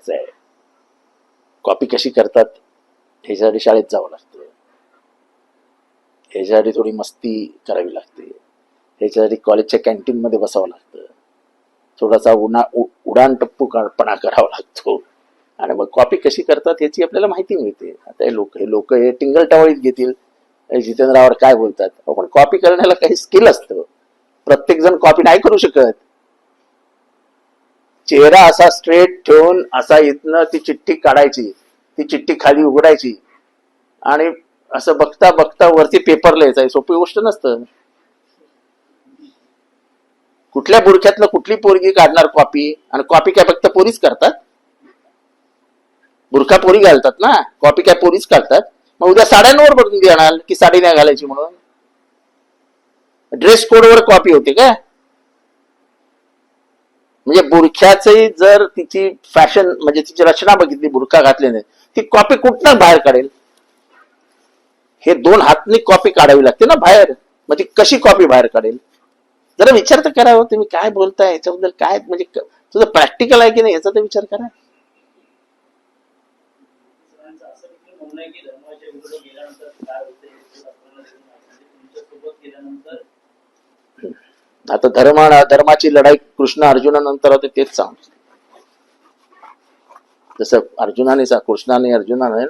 करायचं आहे कॉपी कशी करतात ह्याच्यासाठी शाळेत जावं लागतं. ह्याच्यासाठी थोडी मस्ती करावी लागते. ह्याच्यासाठी कॉलेजच्या कॅन्टीन मध्ये बसावं लागतं. थोडासा उन्हा उडाण टप्पूपणा करावा लागतो. आणि मग कॉपी कशी करतात ह्याची आपल्याला माहिती मिळते. आता हे लोक हे लोक हे टिंगल टावळीत घेतील. जितेंद्रावर काय बोलतात? आपण कॉपी करण्याला काही स्किल असतं. प्रत्येक जण कॉपी नाही करू शकत. चेहरा असा स्ट्रेट ठेवून असा इथनं ती चिठ्ठी काढायची. ती चिठ्ठी खाली उघडायची. आणि असं बघता बघता वरती पेपर लिहायचा. सोपी गोष्ट नसतं. कुठल्या बुरख्यातलं कुठली पोरगी काढणार कॉपी आणि कॉपी काय फक्त पोरीच करतात? बुरखा पोरी घालतात ना? कॉपी काय पोरीच काढतात? मग उद्या साड्यांवर बघून देणार की साडी नाही घालायची म्हणून. ड्रेस कोडवर कॉपी होते का? म्हणजे बुरख्याचंही जर तिची फॅशन म्हणजे तिची रचना बघितली बुरखा घातली नाही ती कॉपी कुठनं बाहेर काढेल? हे दोन हातनी कॉपी काढावी लागते ना बाहेर. मग ती कशी कॉपी बाहेर काढेल? जरा विचार तर करावं हो, तुम्ही काय बोलताय याच्याबद्दल काय म्हणजे तुझं प्रॅक्टिकल आहे की नाही याचा तर विचार करा सरांचं असं देखील म्हणणं आहे की धर्माच्या विरोधात गेल्यानंतर काय होते हे आपल्याला देखील माहिती आहे. म्हणजे तुमच्यासोबत गेल्यानंतर आता धर्म धर्माची लढाई कृष्ण अर्जुनानंतर होते तेच सांग जसं अर्जुनाने सा- कृष्णाने अर्जुनाने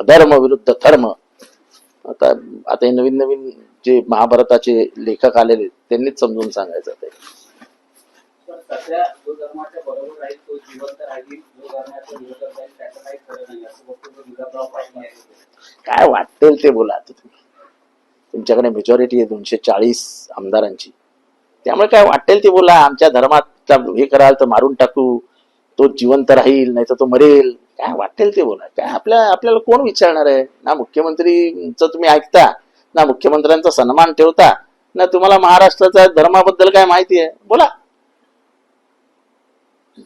अधर्म विरुद्ध धर्म. आता आता हे नवीन नवीन जे महाभारताचे लेखक आलेले त्यांनीच समजून सांगायचं ते. काय वाटेल ते बोला तुमच्याकडे मेजॉरिटी आहे दोनशे चाळीस आमदारांची. त्यामुळे काय वाटेल ते बोला आमच्या धर्मात हे कराल तर मारून टाकू तो जिवंत राहील नाही तर तो मरेल. काय वाटेल ते बोला. काय आपल्या आपल्याला कोण विचारणार आहे? ना मुख्यमंत्रीचं तुम्ही ऐकता ना मुख्यमंत्र्यांचा सन्मान ठेवता ना तुम्हाला महाराष्ट्राचा धर्माबद्दल काय माहिती आहे? बोला.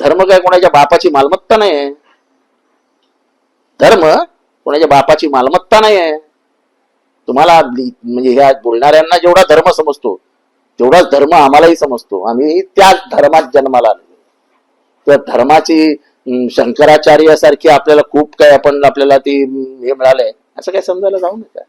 धर्म काय कोणाच्या बापाची मालमत्ता नाही आहे धर्म कोणाच्या बापाची मालमत्ता नाही आहे तुम्हाला म्हणजे ह्या बोलणाऱ्यांना जेवढा धर्म समजतो तेवढाच धर्म आम्हालाही समजतो. आम्ही त्याच धर्मात जन्माला आलो त्या धर्माची शंकराचार्यासारखी आपल्याला खूप काय आपण आपल्याला ती हे मिळालंय. असं काय समजायला जाऊ नका.